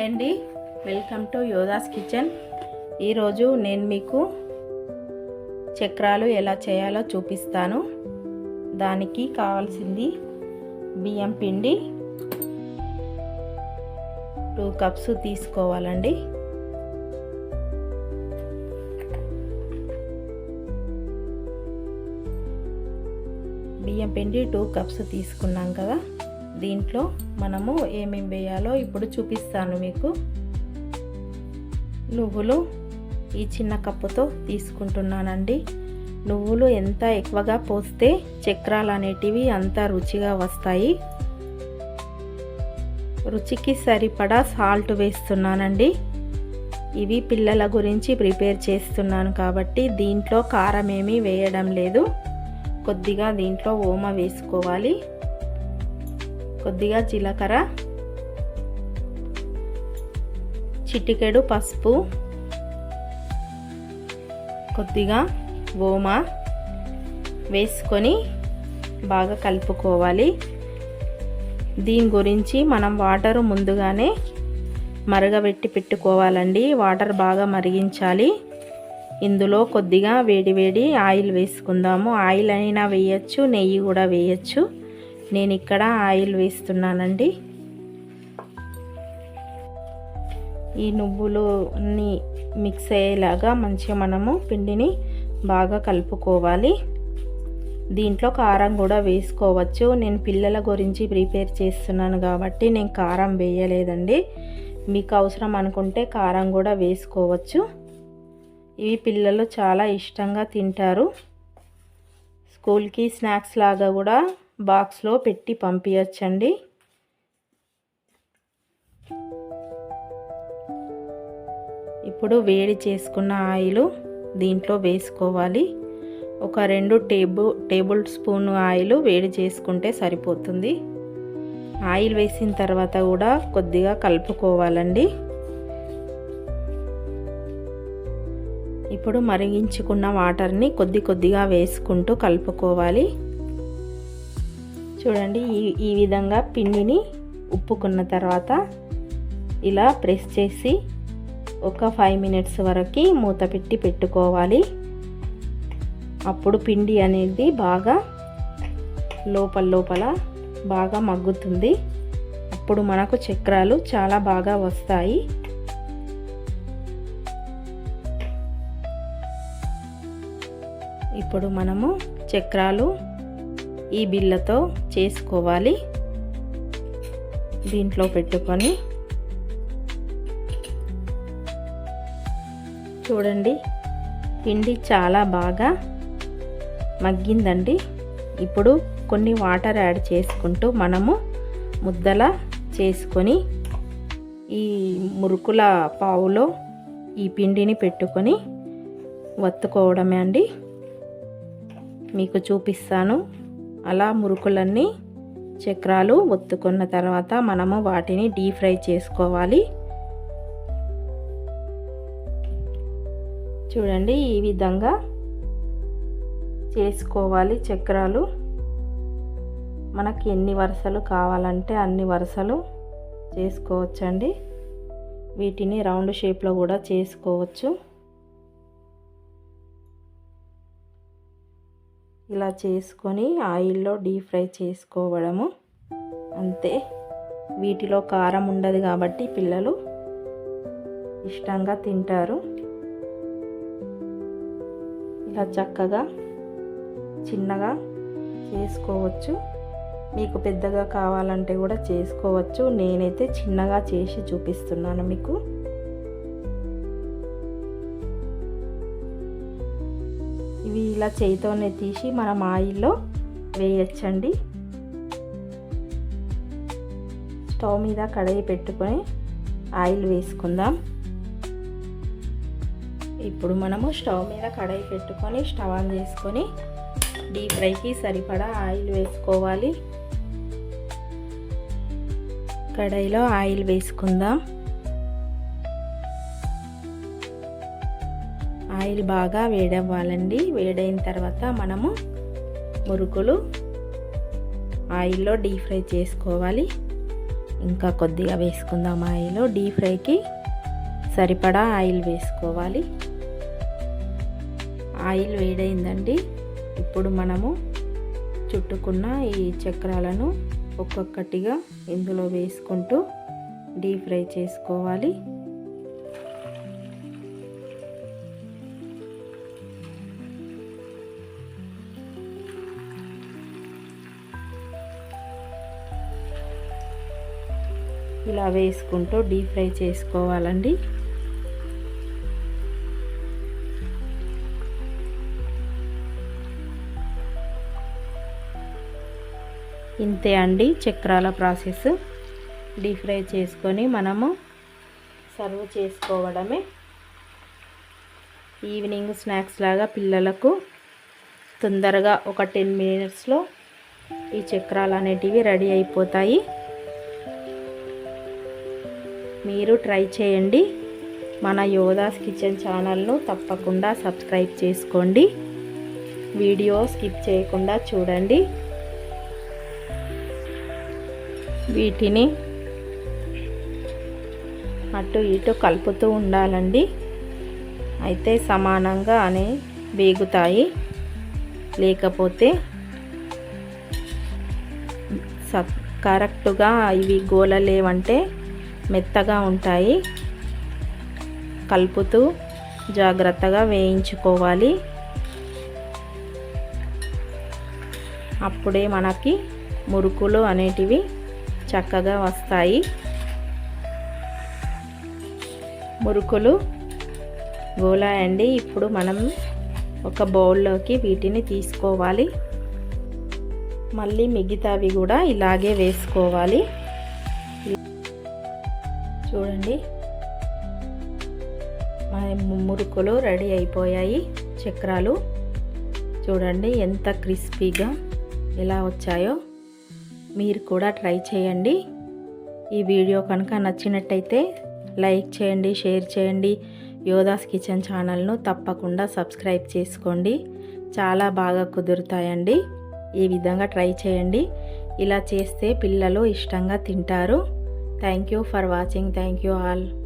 అండి welcome to Yoddhas kitchen. ఈరోజు నేను మీకు చక్రాలు ఎలా చేయాలో చూపిస్తాను. దానికి కావాల్సింది బియ్యం పిండి. టూ కప్స్ తీసుకోవాలండి. బియ్యం పిండి టూ కప్స్ తీసుకున్నాం కదా. దీంట్లో మనము ఏమేమి వేయాలో ఇప్పుడు చూపిస్తాను మీకు. నువ్వులు ఈ చిన్న కప్పుతో తీసుకుంటున్నానండి. నువ్వులు ఎంత ఎక్కువగా పోస్తే చక్రాలు అనేటివి అంత రుచిగా వస్తాయి. రుచికి సరిపడా సాల్ట్ వేస్తున్నానండి. ఇవి పిల్లల గురించి ప్రిపేర్ చేస్తున్నాను కాబట్టి దీంట్లో కారం ఏమీ వేయడం లేదు. కొద్దిగా దీంట్లో ఓమ వేసుకోవాలి. కొద్దిగా జీలకర్ర చిటికెడు పసుపు కొద్దిగా ఓమ వేసుకొని బాగా కలుపుకోవాలి. దీని గురించి మనం వాటర్ ముందుగానే మరగబెట్టి పెట్టుకోవాలండి. వాటర్ బాగా మరిగించాలి. ఇందులో కొద్దిగా వేడి వేడి ఆయిల్ వేసుకుందాము. ఆయిల్ అయినా వేయచ్చు నెయ్యి కూడా వేయచ్చు. నేను ఇక్కడ ఆయిల్ వేస్తున్నానండి. ఈ నువ్వులని మిక్స్ అయ్యేలాగా మంచిగా మనము పిండిని బాగా కలుపుకోవాలి. దీంట్లో కారం కూడా వేసుకోవచ్చు. నేను పిల్లల గురించి ప్రిపేర్ చేస్తున్నాను కాబట్టి నేను కారం వేయలేదండి. మీకు అవసరం అనుకుంటే కారం కూడా వేసుకోవచ్చు. ఇవి పిల్లలు చాలా ఇష్టంగా తింటారు. స్కూల్కి స్నాక్స్ లాగా కూడా బాక్స్లో పెట్టి పంపించచ్చండి ఇప్పుడు వేడి చేసుకున్న ఆయిల్ దీంట్లో వేసుకోవాలి. ఒక రెండు టేబుల్ టేబుల్ స్పూన్ ఆయిల్ వేడి చేసుకుంటే సరిపోతుంది. ఆయిల్ వేసిన తర్వాత కూడా కొద్దిగా కలుపుకోవాలండి. ఇప్పుడు మరిగించుకున్న వాటర్ని కొద్ది కొద్దిగా వేసుకుంటూ కలుపుకోవాలి. చూడండి ఈ ఈ విధంగా పిండిని ఉప్పుకున్న తర్వాత ఇలా ప్రెస్ చేసి ఒక ఫైవ్ మినిట్స్ వరకు మూత పెట్టి పెట్టుకోవాలి. అప్పుడు పిండి అనేది బాగా లోపల లోపల బాగా మగ్గుతుంది. అప్పుడు మనకు చక్రాలు చాలా బాగా వస్తాయి. ఇప్పుడు మనము చక్రాలు ఈ బిళ్ళతో చేసుకోవాలి. దీంట్లో పెట్టుకొని చూడండి పిండి చాలా బాగా మగ్గిందండి. ఇప్పుడు కొన్ని వాటర్ యాడ్ చేసుకుంటూ మనము ముద్దల చేసుకొని ఈ మురుకుల పావులో ఈ పిండిని పెట్టుకొని వత్తుకోవడమే అండి. మీకు చూపిస్తాను. అలా మురుకులన్నీ చక్రాలు ఒత్తుకున్న తర్వాత మనము వాటిని డీప్ ఫ్రై చేసుకోవాలి. చూడండి ఈ విధంగా చేసుకోవాలి చక్రాలు. మనకి ఎన్ని వరుసలు కావాలంటే అన్ని వరుసలు చేసుకోవచ్చండి. వీటిని రౌండ్ షేప్లో కూడా చేసుకోవచ్చు. ఇలా చేసుకొని ఆయిల్లో డీప్ ఫ్రై చేసుకోవడము. అంతే. వీటిలో కారం ఉండదు కాబట్టి పిల్లలు ఇష్టంగా తింటారు. ఇలా చక్కగా చిన్నగా చేసుకోవచ్చు. మీకు పెద్దగా కావాలంటే కూడా చేసుకోవచ్చు. నేనైతే చిన్నగా చేసి చూపిస్తున్నాను మీకు. ఇవి ఇలా చేయితోనే తీసి మనం ఆయిల్లో వేయచ్చండి. స్టవ్ మీద కడాయి పెట్టుకొని ఆయిల్ వేసుకుందాం. ఇప్పుడు మనము స్టవ్ మీద కడాయి పెట్టుకొని స్టవ్ ఆన్ చేసుకొని డీప్ ఫ్రైకి సరిపడా ఆయిల్ వేసుకోవాలి. కడాయిలో ఆయిల్ వేసుకుందాం. ఆయిల్ బాగా వేడవ్వాలండి. వేడైన తర్వాత మనము మురుకులు ఆయిల్లో డీప్ ఫ్రై చేసుకోవాలి. ఇంకా కొద్దిగా వేసుకుందాం ఆయిల్. డీప్ ఫ్రైకి సరిపడా ఆయిల్ వేసుకోవాలి. ఆయిల్ వేడైందండి. ఇప్పుడు మనము చుట్టుకున్న ఈ చక్రాలను ఒక్కొక్కటిగా ఇందులో వేసుకుంటూ డీప్ ఫ్రై చేసుకోవాలి. ఇలా వేసుకుంటూ డీప్ ఫ్రై చేసుకోవాలండి. ఇంతే అండి చక్రాల ప్రాసెస్. డీప్ ఫ్రై చేసుకొని మనము సర్వ్ చేసుకోవడమే. ఈవినింగ్ స్నాక్స్ లాగా పిల్లలకు తొందరగా ఒక టెన్ మినిట్స్లో ఈ చక్రాలు అనేటివి రెడీ అయిపోతాయి. మీరు ట్రై చేయండి. మన యోధాస్ కిచెన్ ఛానల్ను తప్పకుండా సబ్స్క్రైబ్ చేసుకోండి. వీడియో స్కిప్ చేయకుండా చూడండి. వీటిని అటు ఇటు కలుపుతూ ఉండాలండి. అయితే సమానంగా అనే వేగుతాయి. లేకపోతే స కరెక్ట్గా ఇవి గోలలేవంటే మెత్తగా ఉంటాయి. కలుపుతూ జాగ్రత్తగా వేయించుకోవాలి. అప్పుడే మనకి మురుకులు అనేటివి చక్కగా వస్తాయి. మురుకులు గోలాయండి. ఇప్పుడు మనం ఒక బౌల్లోకి వీటిని తీసుకోవాలి. మళ్ళీ మిగతావి కూడా ఇలాగే వేసుకోవాలి. చూడండి. మురుకులు రెడీ అయిపోయాయి చక్రాలు. చూడండి ఎంత క్రిస్పీగా ఎలా వచ్చాయో. మీరు కూడా ట్రై చేయండి. ఈ వీడియో కనుక నచ్చినట్టయితే లైక్ చేయండి షేర్ చేయండి. యోధాస్ కిచెన్ ఛానల్ను తప్పకుండా సబ్స్క్రైబ్ చేసుకోండి. చాలా బాగా కుదురుతాయండి. ఈ విధంగా ట్రై చేయండి. ఇలా చేస్తే పిల్లలు ఇష్టంగా తింటారు. Thank you for watching. Thank you all.